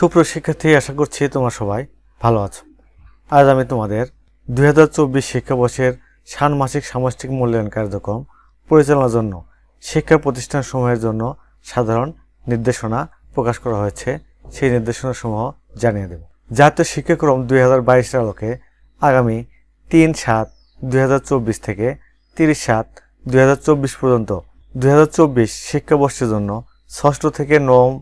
সুপ্রিয় শিক্ষার্থী আশা করছি তোমরা সবাই ভালো আছো। আজ আমি তোমাদের দুই হাজার চব্বিশ শিক্ষাবর্ষের ষান্মাসিক সামষ্টিক মূল্যায়ন কার্যক্রম পরিচালনার জন্য, শিক্ষা প্রতিষ্ঠানসমূহের জন্য সাধারণ নির্দেশনা প্রকাশ করা হয়েছে। সেই নির্দেশনাসমূহ জানিয়ে দেব। জাতীয় শিক্ষাক্রম দুই হাজার বাইশের আলোকে আগামী তিন সাত দুই হাজার চব্বিশ থেকে তিরিশ সাত দুই হাজার চব্বিশ পর্যন্ত দুই হাজার চব্বিশ শিক্ষাবর্ষের জন্য ষষ্ঠ থেকে নবম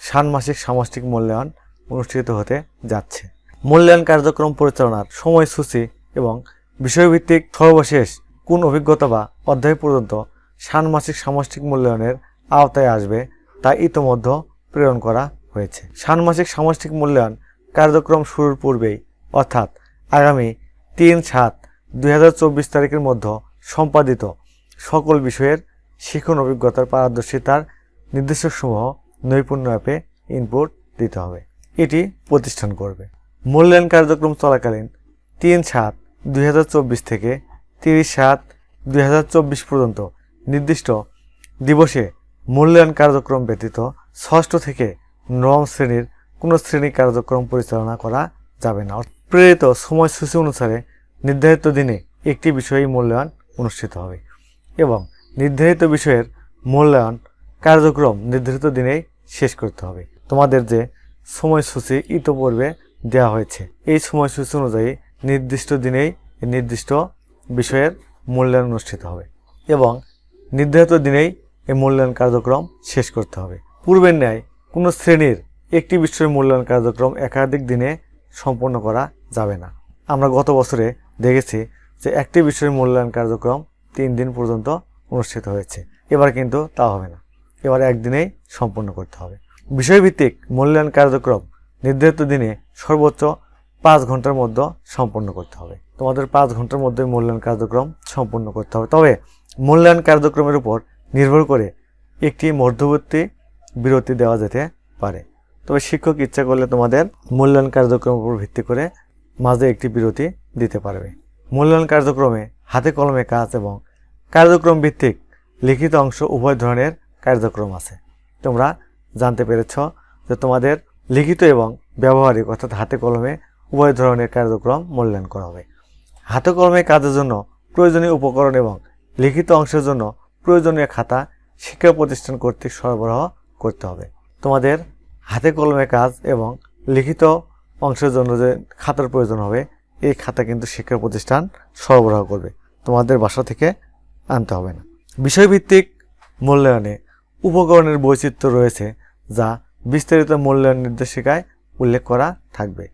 ষান্মাসিক সামষ্টিক মূল্যায়ন অনুষ্ঠিত হতে যাচ্ছে। মূল্যায়ন কার্যক্রম পরিচালনার সময়সূচি এবং বিষয়ভিত্তিক সর্বশেষ কোন অভিজ্ঞতা বা অধ্যায় পর্যন্ত ষান্মাসিক সামষ্টিক মূল্যায়নের আওতায় আসবে তা ইতোমধ্যে প্রেরণ করা হয়েছে। ষান্মাসিক সামষ্টিক মূল্যায়ন কার্যক্রম শুরুর পূর্বেই, অর্থাৎ আগামী তিন সাত দুই তারিখের মধ্যে সম্পাদিত সকল বিষয়ের শিখন অভিজ্ঞতার পারদর্শিতার নির্দেশকসমূহ নৈপুণ্য অ্যাপে ইনপুট দিতে হবে। এটি প্রতিষ্ঠান করবে। মূল্যায়ন কার্যক্রম চলাকালীন তিন সাত দুই থেকে তিরিশ সাত দুই পর্যন্ত নির্দিষ্ট দিবসে মূল্যায়ন কার্যক্রম ব্যতীত ষষ্ঠ থেকে নবম শ্রেণির কোনো শ্রেণি কার্যক্রম পরিচালনা করা যাবে না। প্রেরিত সময়সূচি অনুসারে নির্ধারিত দিনে একটি বিষয়ই মূল্যায়ন অনুষ্ঠিত হবে এবং নির্ধারিত বিষয়ের মূল্যায়ন কার্যক্রম নির্ধারিত দিনেই শেষ করতে হবে। তোমাদের যে সময়সূচি ইতোপূর্বে দেওয়া হয়েছে, এই সময়সূচি অনুযায়ী নির্দিষ্ট দিনেই নির্দিষ্ট বিষয়ের মূল্যায়ন অনুষ্ঠিত হবে এবং নির্ধারিত দিনেই এই মূল্যায়ন কার্যক্রম শেষ করতে হবে। পূর্বের ন্যায় কোনো শ্রেণির একটি বিষয়ের মূল্যায়ন কার্যক্রম একাধিক দিনে সম্পন্ন করা যাবে না। আমরা গত বছরে দেখেছি যে একটি বিষয়ের মূল্যায়ন কার্যক্রম তিন দিন পর্যন্ত অনুষ্ঠিত হয়েছে। এবার কিন্তু তা হবে না। এবার একদিনেই সম্পন্ন করতে হবে। বিষয়ভিত্তিক মূল্যায়ন কার্যক্রম নির্ধারিত দিনে সর্বোচ্চ পাঁচ ঘণ্টার মধ্যে সম্পন্ন করতে হবে। তোমাদের পাঁচ ঘণ্টার মধ্যে মূল্যায়ন কার্যক্রম সম্পন্ন করতে হবে। তবে মূল্যায়ন কার্যক্রমের উপর নির্ভর করে একটি মধ্যবর্তী বিরতি দেওয়া যেতে পারে। তবে শিক্ষক ইচ্ছা করলে তোমাদের মূল্যায়ন কার্যক্রমের উপর ভিত্তি করে মাঝে একটি বিরতি দিতে পারবে। মূল্যায়ন কার্যক্রমে হাতে কলমে কাজ এবং কার্যক্রম ভিত্তিক লিখিত অংশ উভয় ধরনের কার্যক্রম আছে। তোমরা জানতে পেরেছ যে তোমাদের লিখিত এবং ব্যবহারিক অর্থাৎ হাতে কলমে উভয় ধরনের কার্যক্রম মূল্যায়ন করা হবে। হাতে কলমে কাজের জন্য প্রয়োজনীয় উপকরণ এবং লিখিত অংশের জন্য প্রয়োজনীয় খাতা শিক্ষা প্রতিষ্ঠান কর্তৃক সরবরাহ করতে হবে। তোমাদের হাতে কলমে কাজ এবং লিখিত অংশের জন্য যে খাতার প্রয়োজন হবে, এই খাতা কিন্তু শিক্ষা প্রতিষ্ঠান সরবরাহ করবে। তোমাদের বাসা থেকে আনতে হবে না। বিষয়ভিত্তিক মূল্যায়নে উপকরণের বৈচিত্র্য রয়েছে, যা বিস্তারিত মূল্যায়ন নির্দেশিকায় উল্লেখ করা থাকবে।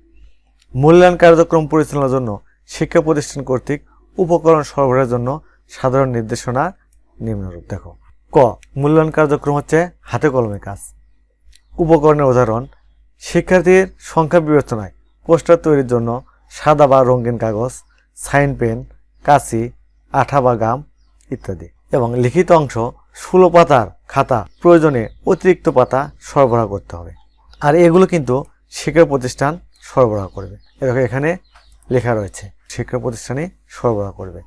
মূল্যায়ন কার্যক্রম পরিচালনার জন্য শিক্ষা প্রতিষ্ঠান কর্তৃক উপকরণ সরবরাহের জন্য সাধারণ নির্দেশনা নিম্নরূপ। দেখো, ক, মূল্যায়ন কার্যক্রম হচ্ছে হাতে কলমে কাজ। উপকরণের উদাহরণ, শিক্ষার্থীর সংখ্যা বিবেচনায় পোস্টার তৈরির জন্য সাদা বা রঙিন কাগজ, সাইন পেন, কাঁচি, আঠা বা গাম ইত্যাদি। এবং লিখিত অংশ ষোলো পাতার খাতা প্রয়োজনে অতিরিক্ত পাতা সরবরাহ করতে হবে। আর এগুলো কিন্তু শিক্ষা প্রতিষ্ঠান সরবরাহ করবে। এরকম এখানে লেখা রয়েছে, শিক্ষা প্রতিষ্ঠানে সরবরাহ করবে।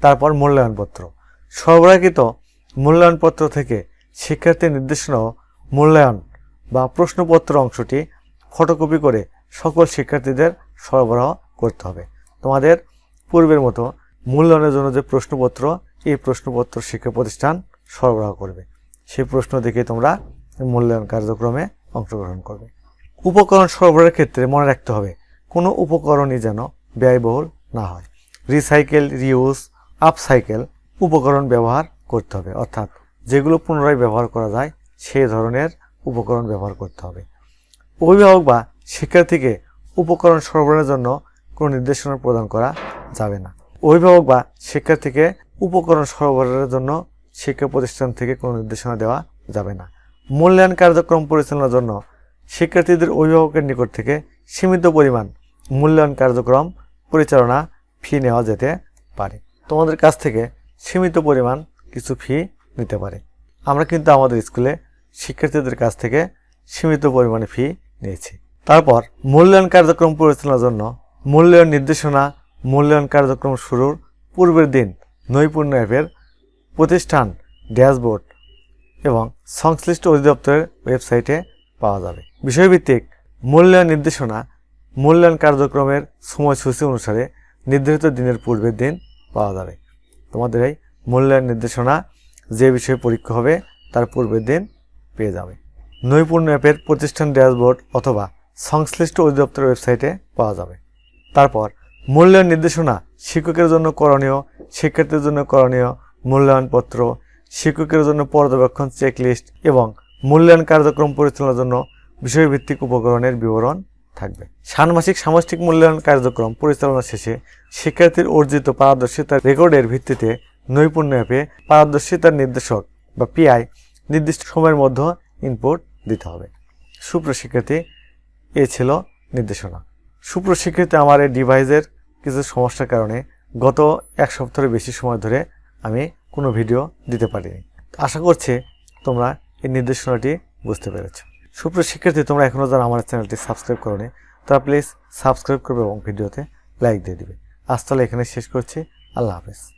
তারপর মূল্যায়নপত্র। সরবরাহকৃত মূল্যায়নপত্র থেকে শিক্ষার্থীর নির্দেশনা মূল্যায়ন বা প্রশ্নপত্র অংশটি ফটোকপি করে সকল শিক্ষার্থীদের সরবরাহ করতে হবে। তোমাদের পূর্বের মতো মূল্যায়নের জন্য যে প্রশ্নপত্র, এই প্রশ্নপত্র শিক্ষা প্রতিষ্ঠান সরবরাহ করবে। সেই প্রশ্ন দেখে তোমরা মূল্যায়ন কার্যক্রমে অংশগ্রহণ করবে। উপকরণ সরবরাহের ক্ষেত্রে মনে রাখতে হবে, কোনো উপকরণই যেন ব্যয়বহুল না হয়। রিসাইকেল, রিউজ, আপসাইকেল উপকরণ ব্যবহার করতে হবে। অর্থাৎ যেগুলো পুনরায় ব্যবহার করা যায় সেই ধরনের উপকরণ ব্যবহার করতে হবে। অভিভাবক বা শিক্ষার্থীকে উপকরণ সরবরাহের জন্য কোনো নির্দেশনা প্রদান করা যাবে না। অভিভাবক বা শিক্ষার্থীকে উপকরণ সরবরাহের জন্য শিক্ষা প্রতিষ্ঠান থেকে কোনো নির্দেশনা দেওয়া যাবে না। মূল্যায়ন কার্যক্রম পরিচালনার জন্য শিক্ষার্থীদের অভিভাবকের নিকট থেকে সীমিত পরিমাণ মূল্যায়ন কার্যক্রম পরিচালনা ফি নেওয়া যেতে পারে। তোমাদের কাছ থেকে সীমিত পরিমাণ কিছু ফি নিতে পারে। আমরা কিন্তু আমাদের স্কুলে শিক্ষার্থীদের কাছ থেকে সীমিত পরিমাণে ফি নিয়েছি। তারপর মূল্যায়ন কার্যক্রম পরিচালনার জন্য মূল্যায়ন নির্দেশনা, মূল্যায়ন কার্যক্রম শুরুর পূর্বের দিন নৈপুণ্য অ্যাপের প্রতিষ্ঠান, ড্যাশবোর্ড এবং সংশ্লিষ্ট অধিদপ্তরের ওয়েবসাইটে পাওয়া যাবে। বিষয়ভিত্তিক মূল্যায়ন নির্দেশনা মূল্যায়ন কার্যক্রমের সময়সূচি অনুসারে নির্ধারিত দিনের পূর্বের দিন পাওয়া যাবে। তোমাদের এই মূল্যায়ন নির্দেশনা যে বিষয়ে পরীক্ষা হবে তার পূর্বের দিন পেয়ে যাবে। নৈপুণ্য অ্যাপের প্রতিষ্ঠান ড্যাশবোর্ড অথবা সংশ্লিষ্ট অধিদপ্তরের ওয়েবসাইটে পাওয়া যাবে। তারপর মূল্যায়ন নির্দেশনা শিক্ষকের জন্য করণীয় শিক্ষার্থীর জন্য করণীয় মূল্যায়নপত্র, শিক্ষকের জন্য পর্যবেক্ষণ চেকলিস্ট এবং মূল্যায়ন কার্যক্রম পরিচালনার জন্য বিষয়ভিত্তিক উপকরণের বিবরণ থাকবে। ষান্মাসিক সামষ্টিক মূল্যায়ন কার্যক্রম পরিচালনা শেষে শিক্ষার্থীর অর্জিত পারদর্শিতার রেকর্ডের ভিত্তিতে নৈপুণ্য অ্যাপে পারদর্শিতার নির্দেশক বা পিআই নির্দিষ্ট সময়ের মধ্যে ইনপুট দিতে হবে। সুপ্রশিক্ষার্থী এ ছিল নির্দেশনা। সুপ্রশিক্ষিত আমার এই ডিভাইসের কিছু সমস্যার কারণে গত এক সপ্তাহের বেশি সময় ধরে আমি কোনো ভিডিও দিতে পারিনি। আশা করছি তোমরা এই নির্দেশনাটি বুঝতে পেরেছ। সুপ্রিয় শিক্ষার্থী, তোমরা এখনও যারা আমার চ্যানেলটি সাবস্ক্রাইব করোনি, তারা প্লিজ সাবস্ক্রাইব করবে এবং ভিডিওতে লাইক দিয়ে দিবে। আজ তাহলে এখানে শেষ করছি। আল্লাহ হাফেজ।